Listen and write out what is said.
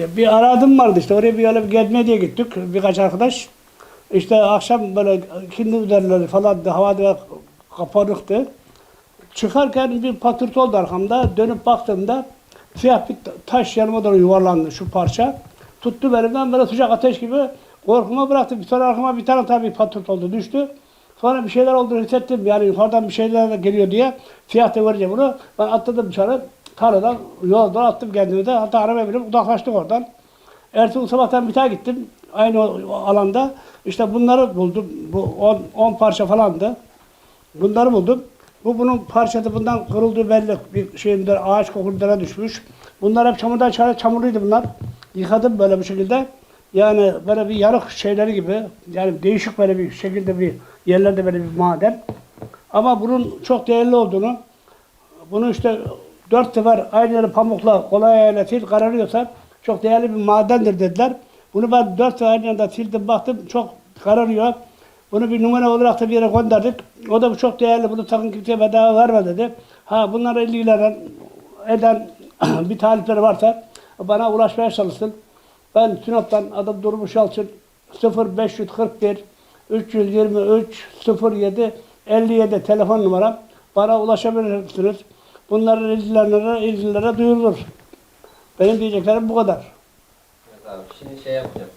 E, Bir aradım vardı işte oraya bir öyle bir diye gittik birkaç arkadaş. İşte akşam böyle ikindi üzerleri falan da havada kapanıktı. Çıkarken bir patırtı oldu arkamda. Dönüp baktığımda siyah bir taş yanıma doğru yuvarlandı şu parça. Tuttu belimden böyle sıcak ateş gibi korkuma bıraktı. Bir sonra arkama bir tane tabii patırtı oldu düştü. Sonra bir şeyler olduğunu hissettim. Yani yukarıdan bir şeyler geliyor diye siyah da görünce bunu ben atladım dışarı. Tarladan yoldan attım kendimi de. Hatta arabaya binip uzaklaştık oradan. Ertuğrul sabahtan daha gittim. Aynı o alanda. İşte bunları buldum. Bu 10 parça falandı. Bunları buldum. Bu bunun parçası bundan kırıldığı belli. Bir şeyinde ağaç kokunlara düşmüş. Bunlar hep çamurdan çare çamurluydu bunlar. Yıkadım böyle bir şekilde. Yani böyle bir yarık şeyleri gibi. Yani değişik böyle bir şekilde bir yerlerde böyle bir maden. Ama bunun çok değerli olduğunu, bunu işte dört sefer aynı pamukla kolay ayağıyla sil kararıyorsa çok değerli bir madendir dediler. Bunu ben dört sefer aynı yerde sildim baktım çok kararıyor. Bunu bir numara olarak da bir yere gönderdik. O da bu çok değerli bunu sakın kimseye bedava verme dedi. Ha bunları ilgilenen eden bir talipleri varsa bana ulaşmaya çalışsın. Ben Sinop'tan adım Durmuş Yalçın 0541 323 07 57 telefon numaram. Bana ulaşabilirsiniz. Bunların ilgilenenlere, ilgililere duyurulur. Benim diyeceklerim bu kadar. Evet abi şimdi şey yapacağım.